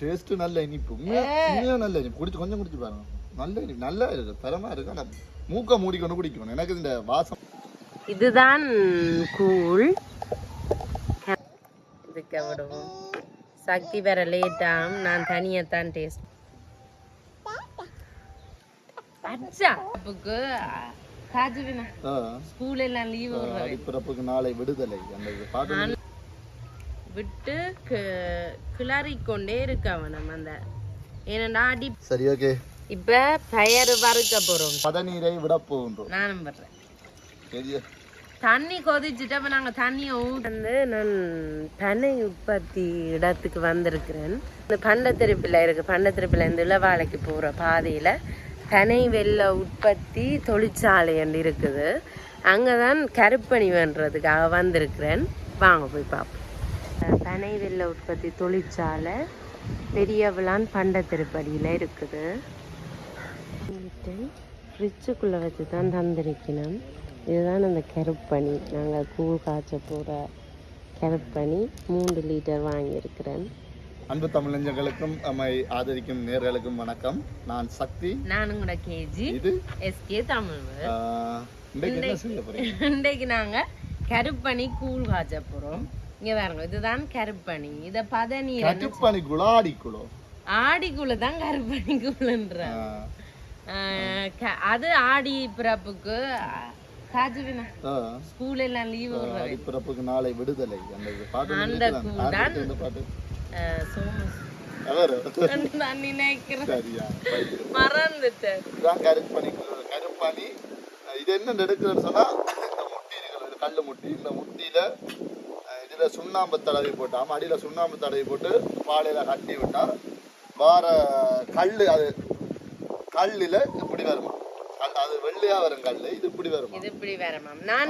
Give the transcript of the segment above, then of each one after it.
Taste நல்ல இனிப்பு. உண்மையா நல்ல இனிப்பு. குடிச்சு கொஞ்சம் குடிச்சு பாருங்க. நல்ல இனிப்பு. நல்லா இருக்கு. தரமா இருக்கு. ஆனா மூக்க மூடிக்கொண்டு குடிக்கணும். எனக்கு இந்த வாசம் இதுதான் கூழ். இதுக்கு விடுவோம். சக்தி வேற லேட்டாம் நான் தனியத்தான் டேஸ்ட் அச்சா. அப்புக்கு காஜுவினா. ஸ்கூல் எல்லாம் லீவ் அடிப்பிறப்புக்கு நாளை விடுதலை. அந்த பார்த்து விட்டு கி- கிளறிக் கொண்டே இருக்க அவனம் அந்த ஏனண்டா அடி சரி ஓகே இப்ப பயறு வறுக்க போறோம். பதநீரை விட போகின்றோம். நானும் பெரிய தண்ணி கொதிச்சுட்டு அப்ப நாங்க தண்ணியை ஊட்டு நான் பனை உற்பத்தி இடத்துக்கு வந்திருக்கிறேன். இந்த பண்டத்திருப்பில் இருக்கு பண்டத்திருப்பில் இருந்து இளவாலைக்கு போற பாதையில பனை வெள்ள உற்பத்தி தொழிற்சாலை ஒன்று இருக்குது. அங்கதான் கருப்பணி வேண்டுறதுக்காக வந்திருக்கிறேன். வாங்க போய் பார்ப்போம். பனை வெள்ள உற்பத்தி தொழிற்சாலை பெரியவளான் பண்டத்திருப்படியில் இருக்குது. ஃப்ரிட்ஜுக்குள்ளே வச்சு தான் தந்திருக்கணும். இதுதான் அந்த கருப்பணி. நாங்கள் கூழ் காய்ச்ச போகிற கருப்பணி மூன்று லிட்டர் வாங்கியிருக்கிறேன். அன்பு தமிழஞ்சங்களுக்கும் நம்மை ஆதரிக்கும் நேர்களுக்கும் வணக்கம். நான் சக்தி. நானும் கூட கேஜி. இது? எஸ்கே தமிழ். ஆ, இன்றைக்கு என்ன செய்ய போறீங்க? இன்றைக்கு நாங்கள் கருப்பணி கூழ் காய்ச்ச போகிறோம் இங்கே பாருங்க இதுதான் கருப்பணி. இதை கட்டுப்பணி குளாடி குளோ ஆடிக்குள்ள தான் கருப்பணி கூழுன்ற அது ஆடி பிறப்புக்கு காஜுவினா. ஸ்கூல் எல்லாம் லீவ் அடிப்பிறப்புக்கு நாளை விடுதலை. அந்த பாட்டு அந்த சோமஸ் நான் நினைக்கிறேன். மறந்துட்டேன். இதுதான் கருப்பணி கருப்பணி இது என்ன சொன்னா இந்த முட்டி இருக்குது கல்லு முட்டி இந்த முட்டியில இதுல சுண்ணாம்பு தடவி போட்டு ஆமா அடியில சுண்ணாம்பு தடவி போட்டு பாலையில கட்டி விட்டா வார கல்லு அது கல்லுல இப்படி வருமா. கல் அது வெள்ளையா வரும் கல்லு இது இப்படி வருமா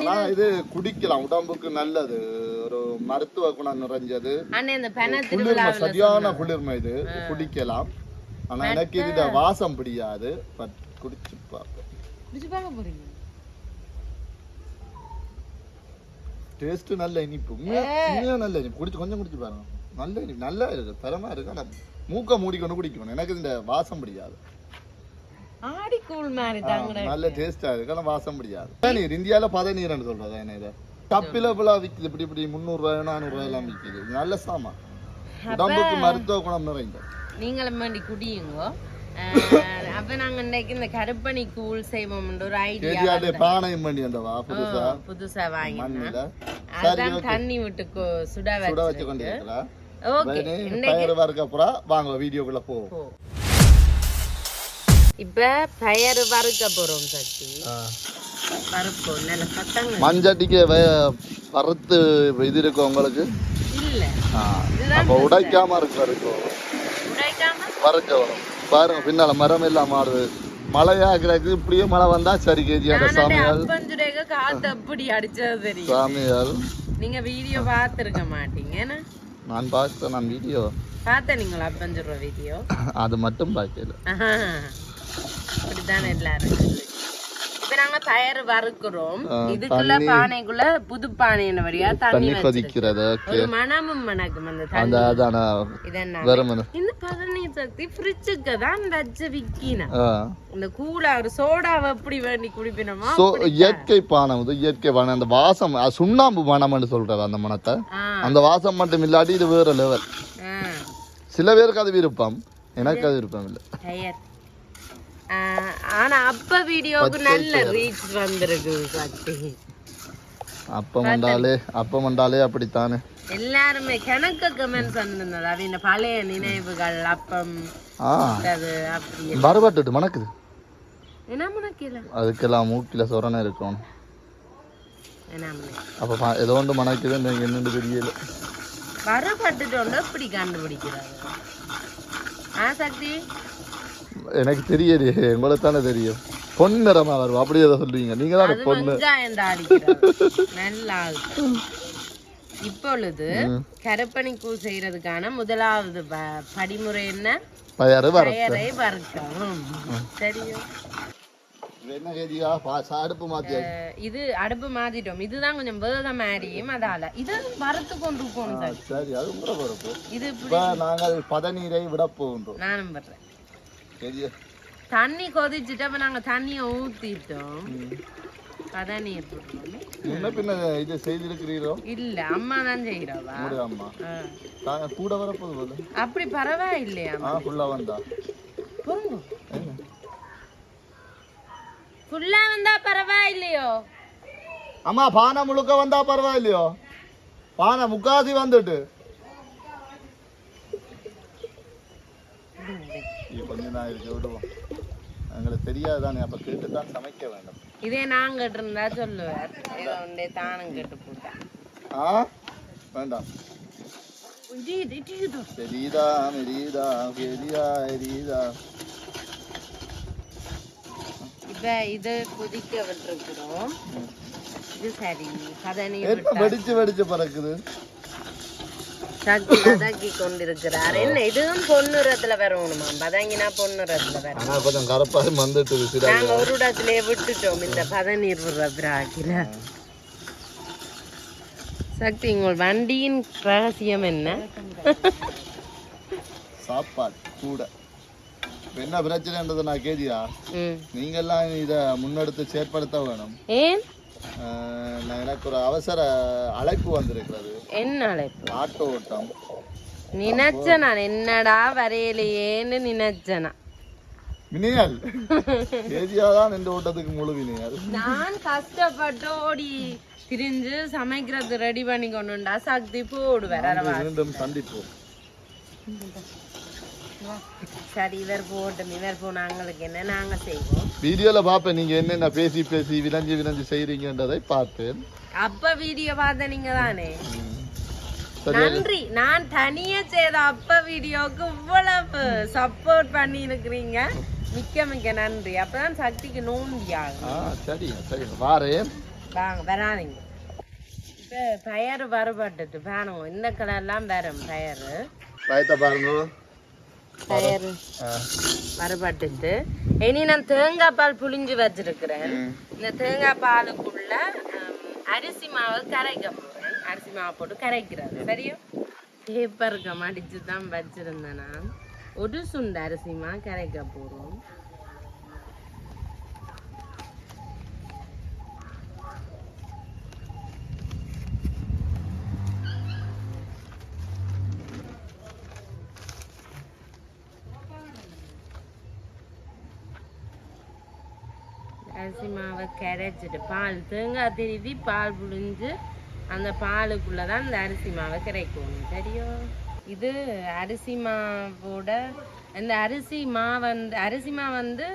ஆனா இது குடிக்கலாம் உடம்புக்கு நல்லது. ஒரு மருத்துவ குணம் நிறைஞ்சது. இந்த குளிர்மை சரியான குளிர்மை இது. குடிக்கலாம். ஆனா எனக்கு இதுல வாசம் பிடிக்காது பட் குடிச்சு பார்ப்பேன் குடிச்சு பார்க்க போறீங்க டேஸ்ட் நல்ல இனிப்பு. உண்மையா நல்ல இனிப்பு. குடிச்சு கொஞ்சம் குடிச்சு பாருங்க. நல்ல இனிப்பு. நல்லா இருக்கு. தரமா இருக்கு. ஆனா மூக்க மூடிக்கொண்டு குடிக்கணும். எனக்கு இந்த வாசம் பிடிக்காது. நல்ல டேஸ்டா இருக்கு. ஆனா வாசம் பிடிக்காது. பதநீர் இந்தியால பதநீர்னு சொல்றதா என்ன இதை. கப்பில புலா விக்குது. இப்படி இப்படி முந்நூறு ரூபாய் நானூறு ரூபாய் எல்லாம் விக்குது. இது நல்ல சாமான். உடம்புக்கு மருத்துவ குணம் நிறைந்த. நீங்களும் வேண்டி குடியுங்கோ. அப்ப நாங்க இன்னைக்கு இந்த கருப்பணி கூழ் செய்வோம்ன்ற ஒரு ஐடியா கேஜிஆர்டே பானையும் பண்ணி வந்தவா? புதுசா? புதுசா தண்ணி விட்டு சுட சுட வச்சு வச்சு கொண்டு இருக்கிறா? ஓகே வாங்க வீடியோக்குள்ள போவோம் போ. இப்ப பயறு வறுக்க போறோம் சக்தி. வறுப்போம் நல்ல சத்தங்க மஞ்சட்டிக்கு வ- வறுத்து இது இருக்கும் உங்களுக்கு? இல்ல. அப்ப உடைக்காம இருக்கு இருக்கும் உடைக்காம? வறுக்க வரும். பாருங்க பின்னால மரம் எல்லாம் மாறுது மழையாக்குறதுக்கு இப்படியே மழை வந்தா சரி கேஜி அந்த சாமியால். அப்பஞ்சுரேக காத்து அப்படி அடிச்சது தெரியும்? நீங்க வீடியோ பார்த்துருக்க மாட்டீங்க நான் பார்த்தேன் நான் வீடியோ. பார்த்த நீங்களா அப்பஞ்சுருவ வீடியோ? அது மட்டும் பார்க்கல. அப்படித்தானே எல்லாரும் இப்ப நாங்க பயறு வறுக்கிறோம். ஆ, இதுக்குள்ள பானைக்குள்ள புது பானையின வழியா தண்ணி கொதிக்கிறது மனமும் மணக்கும் அந்த அந்த தண்ணி. அதான இதென்ன வெறும் இந்த பதநீர் சக்தி ஃப்ரிட்ஜுக்கு தான் வச்சு விக்கின. ஆ. இந்த கூலா ஒரு சோடாவை எப்படி வேண்டி குடிப்பினோமா ஸோ இயற்கை பானம் இது இயற்கை பானம் அந்த வாசம் சுண்ணாம்பு பானம்னு சொல்றது அந்த மனத்தை. அந்த வாசம் மட்டும் இல்லாட்டி இது வேற லெவல் சில பேருக்கு அது விருப்பம் எனக்கு அது விருப்பம் இல்லை. ஆனா அப்ப வீடியோவுக்கு நல்ல ரீச் வந்திருக்கு சக்தி அப்பம் வந்தாலே அப்பம் வந்தாலே அப்படித்தானே? எல்லாருமே கணக்கு கமெண்ட் பண்ணிருந்தது அது இந்த பழைய நினைவுகள் அப்பம் ஆ. அது அப்படி வரப்பட்டுட்டு மணக்குது. என்ன முனக்கில அதுக்கெல்லாம் மூக்கில சொரணை முனக்கு அப்போ ஏதோ ஒன்று மணக்குது என்னன்னு தெரியல. வரப்பட்டுட்டோண்டு இப்படி கண்டுபிடிக்கிறாரு ஆ சக்தி? எனக்கு தெரியலையே உங்களுக்கு தானே தெரியும். பொன்னிறமா வரும் அப்படி ஏதோ சொல்லுவீங்க. நீங்க தான் பொண்ணு. நல்ல இப்பொழுது கருப்பணி கூழ் செய்யறதுக்கான முதலாவது படிமுறை என்ன? பயறு வறுக்கவும் சரியா இது அடுப்பு மாத்திட்டோம். இதுதான் கொஞ்சம் வேக மாறியும் அதால. இது வறுத்து கொண்டு போகணும் சார். அது இது நாங்கள் பதநீரை விட போகின்றோம். நானும் கேதியா தண்ணி கொதிச்சுட்டு அப்ப நாங்க தண்ணியை ஊத்திட்டோம். பதநீர் போடுறோம். முன்ன பின்ன இது செய்திருக்கிறீரோ? இல்ல அம்மா தான் செய்யறவா அம்மா. கூட அப்படி பரவாயில்லையா ஆ ஃபுல்லா வந்தா. பொருங்க என்ன? ஃபுல்லா வந்தா பரவாயில்லையோ? அம்மா பானை முழுக்க வந்தா பரவாயில்லையோ? பானை முக்காசி வந்துட்டு இது கொஞ்சம் நான் இருக்கு விடுவோம். எங்களுக்கு தெரியாதுதானே அப்ப கேட்டு தான் சமைக்க வேண்டும். இதே நான் கேட்டிருந்தா சொல்லுவார். ஏதோ ஒன்றே தானும் கேட்டு போட்டேன் ஆ? வேண்டாம். இது இது இது எரியுதா எரியுதா எரியா எரியுதா இப்ப இது கொதிக்க விட்டுருக்குறோம். இது சரி என்ன வெடிச்சு வெடிச்சு பறக்குது? சக்தி வதக்கி கொண்டிருக்கிறார் என்ன இதுவும் பொன்னுரத்துல வரணுமா? பதங்கினா பொன்னுரத்துல வரும் ஆனா கொஞ்சம் கரப்பாக வந்துட்டு சில நாங்க ஒரு இடத்துலயே விட்டுட்டோம். இந்த பதநீர் விடுற பிராக்கில சக்தி உங்கள் வண்டியின் ரகசியம் என்ன? சாப்பாடு கூட. என்ன பிரச்சனைன்றதை நான் கேதியா ம். நீங்கெல்லாம் இதை முன்னெடுத்து செயற்படுத்த வேணும். ஏன்? எனக்கு ஒரு அவசர அழைப்பு வந்திருக்கிறது. என்ன அழைப்பு? ஆட்டோ ஓட்டம். நினைச்ச நான் என்னடா வரையிலையேன்னு நினைச்சனா? வினியல் கேதியா தான் இந்த ஓட்டத்துக்கு முழு வினியல். நான் கஷ்டப்பட்டு ஓடி திரிஞ்சு சமைக்கிறது ரெடி பண்ணி கொண்டுண்டா சக்தி அரவா மீண்டும் சந்திப்போம். சரி இவர் போட்டும். இவர் போனாங்களுக்கு என்ன நாங்க செய்வோம். வீடியோல பார்ப்பேன். நீங்க என்னென்ன பேசி பேசி விளைஞ்சு விளைஞ்சு செய்றீங்கன்றதை பார்ப்பேன். அப்ப வீடியோ பார்த்த நீங்க தானே? நன்றி. நான் தனியா செய்த அப்ப வீடியோக்கு இவ்வளவு சப்போர்ட் பண்ணி இருக்கிறீங்க. மிக்க மிக்க நன்றி. அப்பதான் சக்திக்கு நோண்டி ஆகும். ஆ சரி சரி வாரேன். வாங்க வராதீங்க. இப்ப பயறு வரப்பட்டுட்டு பாருங்க இந்த கலர்லாம் வரும் பயறு. பயத்தை பாருங்க. வரப்பட்டுட்டு இனி நான் தேங்காய் பால் புளிஞ்சு வச்சிருக்கிறேன். இந்த தேங்காய் பாலுக்குள்ள அரிசி மாவு கரைக்க போறேன். அரிசி மாவு போட்டு கரைக்கிறது. சரியா? பேப்பருக்கு மடிச்சு தான் வச்சிருந்தேன் நான். ஒரு சுண்டு அரிசி மாவு கரைக்க போறோம் அரிசி மாவை கரைச்சிட்டு பால் தேங்காய் திருவி பால் புழிஞ்சு அந்த பாலுக்குள்ளே தான் இந்த அரிசி மாவை கரைக்கணும் தெரியும். இது அரிசி மாவோட இந்த அரிசி மா வந்து அரிசி மா வந்து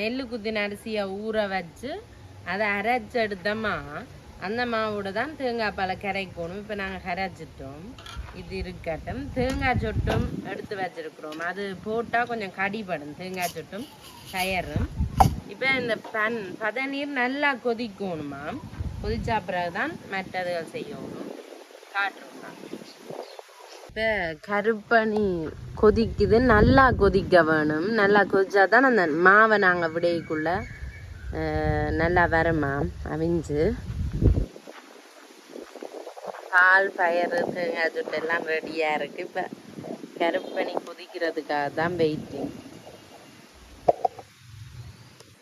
நெல் குத்தின அரிசியை ஊற வச்சு அதை அரைச்செடுத்தோமா அந்த மாவோட தான் தேங்காய் பாலை கரைக்கணும். இப்போ நாங்கள் கரைச்சிட்டோம். இது இருக்கட்டும். தேங்காய் சொட்டும் எடுத்து வச்சிருக்கிறோம். அது போட்டால் கொஞ்சம் கடிபடும். தேங்காய் சொட்டும் கயரும். இப்போ இந்த பன் பதநீர் நல்லா கொதிக்கணுமா? கொதிச்சா பிறகுதான் மற்றதுகள் செய்யணும். காட்டுறோம் இப்போ கருப்பணி கொதிக்குது. நல்லா கொதிக்க வேணும். நல்லா கொதிச்சா தான் அந்த மாவை நாங்கள் விடைக்குள்ள நல்லா வருமா? அவிஞ்சு. பால் பயறு தேங்காய் சுட்டு எல்லாம் ரெடியாக இருக்குது இப்போ கருப்பணி கொதிக்கிறதுக்காக தான் வெயிட்டிங்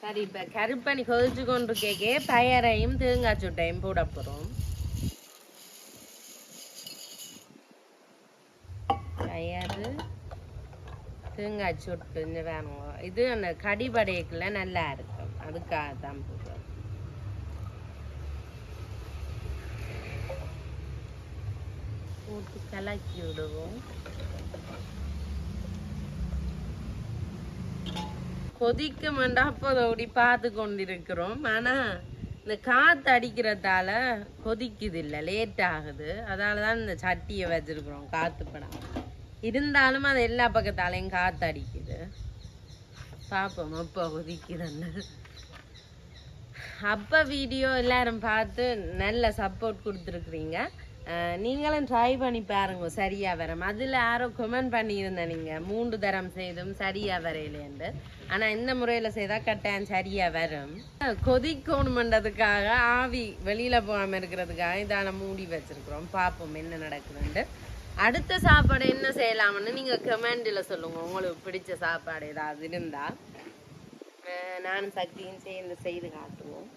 சரி இப்போ கருப்பணி கொதிச்சு கொண்டு கேக்கே பயரையும் தேங்காய் சுட்டையும் போட போகிறோம் பயறு தேங்காய் சுட்டு வேணும். இது அந்த கடிபடைக்குள்ள நல்லா இருக்கும். அதுக்காக தான் போடுறோம். போட்டு கலக்கி விடுவோம். கொதிக்க மண்டாப்பதோடி பார்த்து கொண்டிருக்கிறோம். ஆனா இந்த காத்து அடிக்கிறதால கொதிக்குது இல்லை லேட் ஆகுது. அதால தான் இந்த சட்டியை வச்சிருக்கிறோம் காத்து படம் இருந்தாலும் அது எல்லா பக்கத்தாலையும் காத்து அடிக்குது. பார்ப்போம் அப்போ கொதிக்குதுன்னு அப்போ வீடியோ எல்லாரும் பார்த்து நல்ல சப்போர்ட் கொடுத்துருக்குறீங்க. நீங்களும் ட்ரை பண்ணி பாருங்க சரியா வரும். அதில் யாரோ கமெண்ட் பண்ணியிருந்தேன் நீங்கள் மூன்று தரம் செய்தும் சரியா வரையிலேண்டு ஆனால் இந்த முறையில் செய்தால் கட்டாயம் சரியா வரும். கொதிக்கணுமன்றதுக்காக ஆவி வெளியில் போகாமல் இருக்கிறதுக்காக இதால் மூடி வச்சிருக்கிறோம். பார்ப்போம் என்ன நடக்குதுன்ட்டு. அடுத்த சாப்பாடு என்ன செய்யலாம்னு நீங்கள் கமெண்டில் சொல்லுங்கள் உங்களுக்கு பிடிச்ச சாப்பாடு ஏதாவது இருந்தால் நானும் சக்தியும் சேர்ந்து செய்து காட்டுவோம்.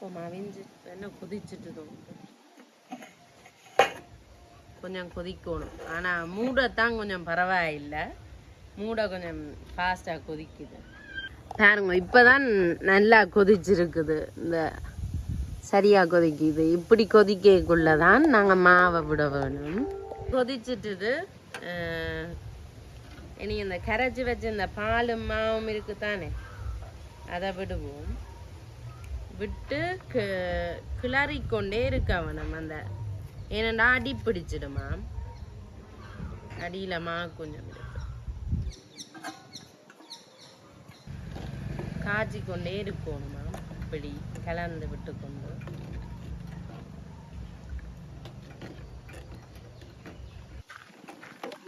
பார்ப்போம் அவிஞ்சு என்ன கொதிச்சுட்டு கொஞ்சம் கொதிக்கணும். ஆனால் மூடத்தான் கொஞ்சம் பரவாயில்லை. மூடை கொஞ்சம் ஃபாஸ்ட்டாக கொதிக்குது. பாருங்க இப்போதான் நல்லா கொதிச்சிருக்குது. இந்த சரியா கொதிக்குது. இப்படி கொதிக்கக்குள்ள தான் நாங்கள் மாவை விட வேணும். கொதிச்சிட்டுது இனி இந்த கரைச்சி வச்ச இந்த பாலும் மாவும் இருக்குது தானே அதை விடுவோம். விட்டு கி- கிளறிக்கொண்டே இருக்க வேணும் அந்த ஏனண்டா அடி பிடிச்சிடுமா அடியிலமா கொஞ்சம் இருக்கு. காய்ச்சி கொண்டே இருக்கணுமா இப்படி கலந்து விட்டு கொண்டு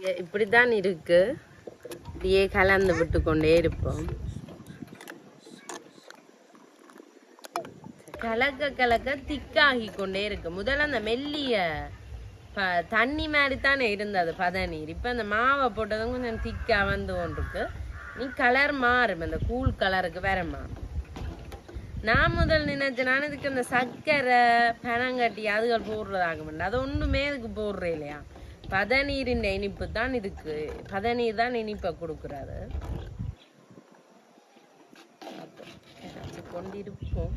இ- இப்படித்தான் இருக்கு. இப்படியே கலந்து விட்டு கொண்டே இருப்போம். கலக்க கலக்க திக்காகி கொண்டே இருக்கு. முதல்ல அந்த மெல்லிய ப தண்ணி மாதிரி தானே இருந்தது பதநீர். இப்போ அந்த மாவை போட்டதும் கொஞ்சம் திக்காக வந்து ஒன்றுருக்கு நீ கலர் மாறும். அந்த கூல் கலருக்கு வேற மாறும். நான் முதல் நினைச்சேன் இதுக்கு அந்த சர்க்கரை பனங்கட்டி அதுகள் போடுறதாக மாட்டேன் அது ஒன்றுமே இதுக்கு போடுறே இல்லையா? பதநீரின் இனிப்பு தான் இதுக்கு பதநீர் தான் இனிப்பை கொடுக்குறாரு கொண்டிருப்போம்.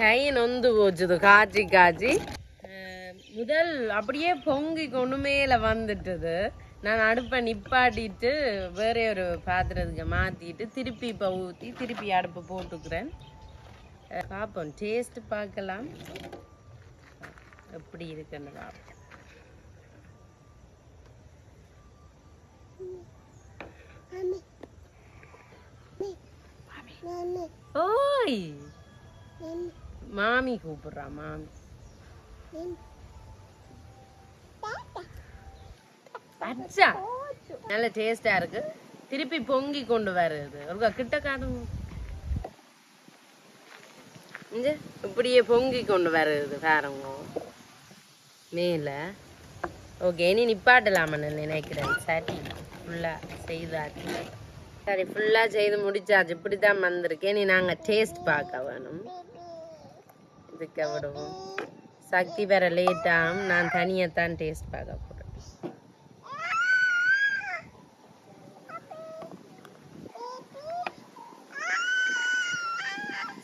கை நொந்து போச்சுது காய்ச்சி காய்ச்சி அஹ் முதல் அப்படியே பொங்கி கொண்டு மேலே வந்துட்டுது. நான் அடுப்பை நிப்பாட்டிட்டு வேற ஒரு பாத்திரத்துக்கு மாற்றிட்டு திருப்பி இப்போ ஊற்றி திருப்பி அடுப்பை போட்டுக்கிறேன். பார்ப்போம் டேஸ்ட் பார்க்கலாம். எப்படி இருக்குன்னு பார்ப்போம். ஓய்! மாமி கூப்பிடுறா மாமி. அச்சா. நல்ல டேஸ்டா இருக்கு. திருப்பி பொங்கி கொண்டு வருது ஒரு கிட்ட காட்டுங்க இங்க இப்படியே பொங்கி கொண்டு வருது பாருங்க. மேல. ஓகே இனி நிப்பாட்டலாமன்னு நினைக்கிறேன். சரி. ஃபுல்லாக செய்தாச்சு. சரி ஃபுல்லாக செய்து முடிச்சாச்சு. இப்படி தான் வந்திருக்கேன் நீ நாங்கள் டேஸ்ட் பார்க்க வேணும். இதுக்கு விடுவோம் சக்தி வேற லேட் ஆகும் நான் தனியாக தான் டேஸ்ட் பார்க்க போகிறேன்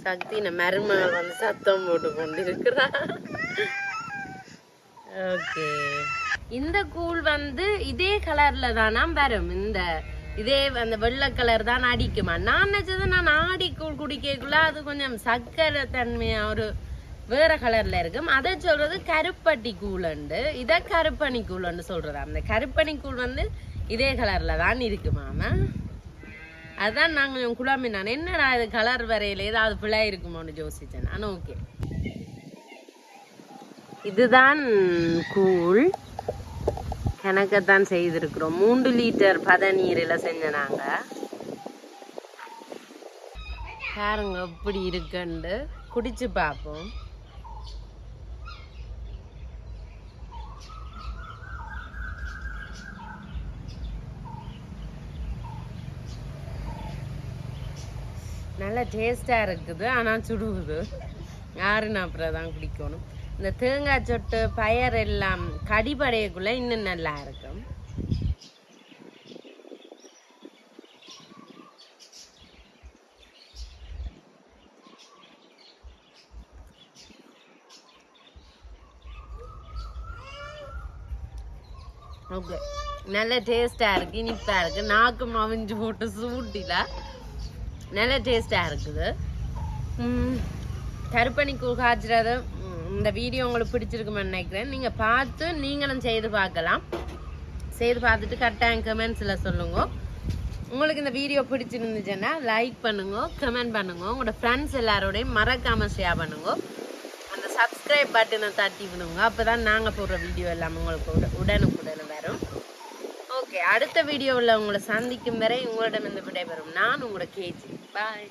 சக்தி நான் மருமகள் வந்து சத்தம் போட்டு கொண்டு ஓகே இந்த கூழ் வந்து இதே கலர்ல தானா வரும். இந்த இதே அந்த வெள்ளை கலர் தான் அடிக்குமா? நான் நினைச்சது நான் ஆடி கூழ் குடிக்கக்குள்ள அது கொஞ்சம் சர்க்கரை தன்மையா ஒரு வேற கலர்ல இருக்கும். அதை சொல்றது கருப்பட்டி கூழண்டு. இதை கருப்பணி கூழண்டு சொல்றது அந்த கருப்பணி கூழ் வந்து இதே கலர்ல தான் இருக்குமாமா அதான் நாங்கள் கொஞ்சம் குழம்பினான் என்னடா இது கலர் வரையில ஏதாவது பிழை இருக்குமோன்னு யோசிச்சேன் ஆனால் ஓகே இதுதான் கூழ். கணக்கத்தான் செய்திருக்கிறோம். மூன்று லிட்டர் பதநீரில் செஞ்ச நாங்க. பாருங்க எப்படி இருக்குன்னு குடிச்சு பார்ப்போம். நல்ல டேஸ்ட்டாக இருக்குது. ஆனால் சுடுகுது யாருன்னு அப்புறம் தான் குடிக்கணும். இந்த தேங்காய் சொட்டு பயர் எல்லாம் கடிபடையக்குள்ளே இன்னும் நல்லா இருக்கும். ஓகே. நல்ல டேஸ்டாக இருக்குது இனிப்பாக இருக்குது நாக்கு மவிஞ்சு போட்டு சூட்டில நல்ல டேஸ்ட்டாக இருக்குது. கருப்பணி கூழ் இந்த வீடியோ உங்களுக்கு பிடிச்சிருக்குமென்னு நினைக்கிறேன். நீங்கள் பார்த்து நீங்களும் செய்து பார்க்கலாம். செய்து பார்த்துட்டு கரெக்டாக கமெண்ட்ஸில் சொல்லுங்க. உங்களுக்கு இந்த வீடியோ பிடிச்சிருந்துச்சுன்னா லைக் பண்ணுங்க கமெண்ட் பண்ணுங்க. உங்களோட ஃப்ரெண்ட்ஸ் எல்லாரோடையும் மறக்காமல் ஷேர் பண்ணுங்க. அந்த சப்ஸ்கிரைப் பட்டனை தட்டி விடுங்க. அப்பதான் நாங்கள் போடுற வீடியோ எல்லாமே உங்களுக்கு உடனுக்குடன் வரும். ஓகே அடுத்த வீடியோவில் உங்களை சந்திக்கும் வரை உங்களிடம் இந்த விடைபெறும். நான் உங்களோட கேஜி. பாய்